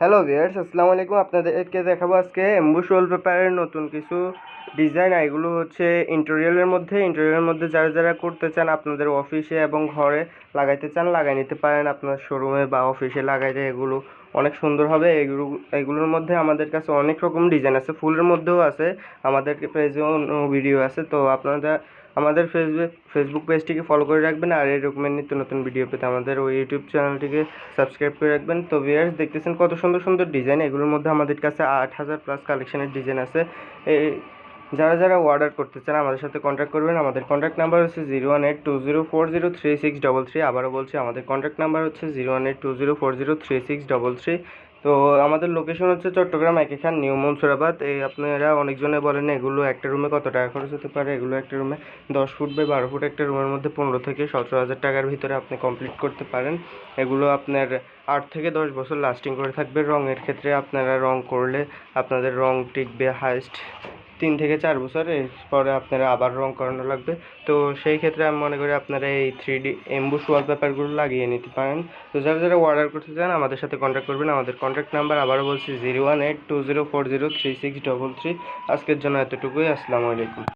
Hello viewers আসসালামু আলাইকুম। আপনাদেরকে দেখাবো আজকে এম্বুশ ওয়ালপেপারের নতুন কিছু ডিজাইন এগুলো হচ্ছে ইন্টেরিয়ালের মধ্যে। ইন্টেরিয়ালের মধ্যে যারা যারা করতে চান, আপনাদের অফিসে এবং ঘরে লাগাইতে চান, লাগাই নিতে পারেন। আপনার শোরুমে বা অফিসে লাগাইতে এগুলো অনেক সুন্দর হবে। এগুলো এগুলোর মধ্যে আমাদের কাছে অনেক রকম ডিজাইন আছে। ফুলের মধ্যেও আছে। আমাদের পেজেও ভিডিও আছে। তো আপনারা আমাদের ফেসবুক ফেসবুক পেজটিকে ফলো করে রাখবেন। আর এই রকমের নিত্য নতুন ভিডিও পেতে আমাদের ওই ইউটিউব চ্যানেলটিকে সাবস্ক্রাইব করে রাখবেন। তো ভিয়ার্স দেখতেছেন কত সুন্দর সুন্দর ডিজাইন এগুলোর মধ্যে আমাদের কাছে আট হাজার প্লাস কালেকশনের ডিজাইন আছে। এই যারা যারা অর্ডার করতে চান, আমাদের সাথে কন্ট্যাক্ট করবেন। আমাদের কন্ট্যাক্ট নাম্বার হচ্ছে zero one eight two zero four zero three six double three আবারও বলছি, আমাদের কন্ট্যাক্ট নাম্বার হচ্ছে zero one eight two zero four zero three six double three তো আমাদের লোকেশন হচ্ছে চট্টগ্রাম একেখান নিউ মনসুরাবাদ। এই আপনারা অনেকজনে বলেন, এগুলো একটা রুমে কত টাকা খরচ হতে পারে? এগুলো একটা রুমে দশ ফুট বাই বারো ফুট একটা রুমের মধ্যে পনেরো থেকে সতেরো হাজার টাকার ভিতরে আপনি কমপ্লিট করতে পারেন। এগুলো আপনার আট থেকে দশ বছর লাস্টিং করে থাকবে। রঙের ক্ষেত্রে আপনারা রং করলে আপনাদের রং টিকবে হাইস্ট তিন থেকে চার বছর পরে আপনারা আবার রং করানো লাগবে। তো সেই ক্ষেত্রে আমি মনে করি আপনারা এই থ্রি ডি এমবুস ওয়ালপেপারগুলো লাগিয়ে নিতে পারেন। তো যারা যারা অর্ডার করতে চান, আমাদের সাথে কন্ট্যাক্ট করবেন। আমাদের কন্ট্যাক্ট নাম্বার আবারও বলছি zero one eight two zero four zero three six double three আজকের জন্য এতটুকুই। আসসালামু আলাইকুম।